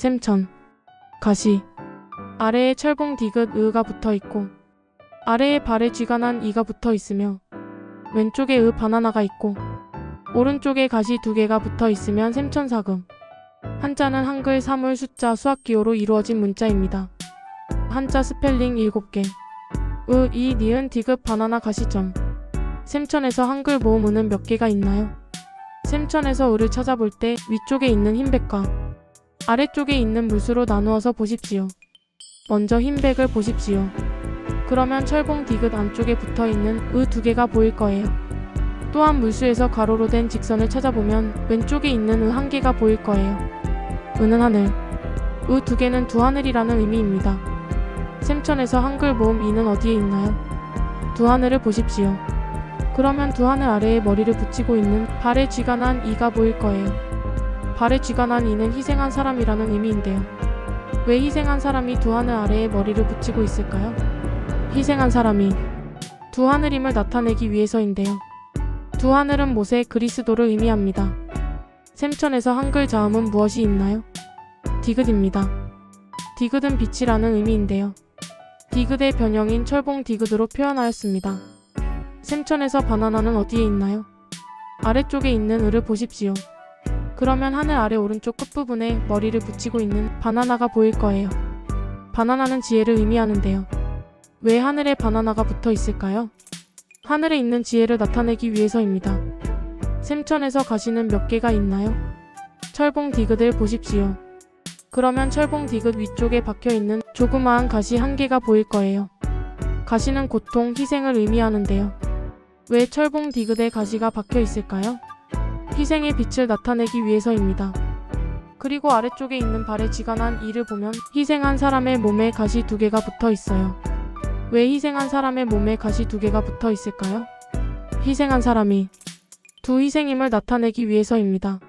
샘천, 가시. 아래에 철봉 디귿 으가 붙어 있고 아래에 발에 쥐가 난 이가 붙어 있으며 왼쪽에 으 바나나가 있고 오른쪽에 가시 두 개가 붙어 있으면 샘천사금. 한자는 한글 사물 숫자 수학 기호로 이루어진 문자입니다. 한자 스펠링 7개. 으, 이, 니은, 디귿, 바나나, 가시점. 샘천에서 한글 모음 으는 몇 개가 있나요? 샘천에서 을을 찾아볼 때 위쪽에 있는 흰백과 아래쪽에 있는 무수로 나누어서 보십시오. 먼저 흰백을 보십시오. 그러면 철봉 디귿 안쪽에 붙어 있는 으 두 개가 보일 거예요. 또한 물수에서 가로로 된 직선을 찾아보면 왼쪽에 있는 으 한 개가 보일 거예요. 으는 하늘, 으 두 개는 두 하늘이라는 의미입니다. 샘천에서 한글 모음 이는 어디에 있나요? 두 하늘을 보십시오. 그러면 두 하늘 아래에 머리를 붙이고 있는 발에 쥐가 난 이가 보일 거예요. 발에 쥐가 난 이는 희생한 사람이라는 의미인데요. 왜 희생한 사람이 두 하늘 아래에 머리를 붙이고 있을까요? 희생한 사람이 두 하늘임을 나타내기 위해서인데요. 두 하늘은 모세 그리스도를 의미합니다. 샘천에서 한글 자음은 무엇이 있나요? 디귿입니다. 디귿은 빛이라는 의미인데요. 디귿의 변형인 철봉 디귿으로 표현하였습니다. 샘천에서 바나나는 어디에 있나요? 아래쪽에 있는 을을 보십시오. 그러면 하늘 아래 오른쪽 끝부분에 머리를 붙이고 있는 바나나가 보일 거예요. 바나나는 지혜를 의미하는데요. 왜 하늘에 바나나가 붙어 있을까요? 하늘에 있는 지혜를 나타내기 위해서입니다. 샘천에서 가시는 몇 개가 있나요? 철봉 디귿을 보십시오. 그러면 철봉 디귿 위쪽에 박혀 있는 조그마한 가시 한 개가 보일 거예요. 가시는 고통, 희생을 의미하는데요. 왜 철봉 디귿에 가시가 박혀 있을까요? 희생의 빛을 나타내기 위해서입니다. 그리고 아래쪽에 있는 발에 난 이를 보면 희생한 사람의 몸에 가시 두 개가 붙어 있어요. 왜 희생한 사람의 몸에 가시 두 개가 붙어 있을까요? 희생한 사람이 두 희생임을 나타내기 위해서입니다.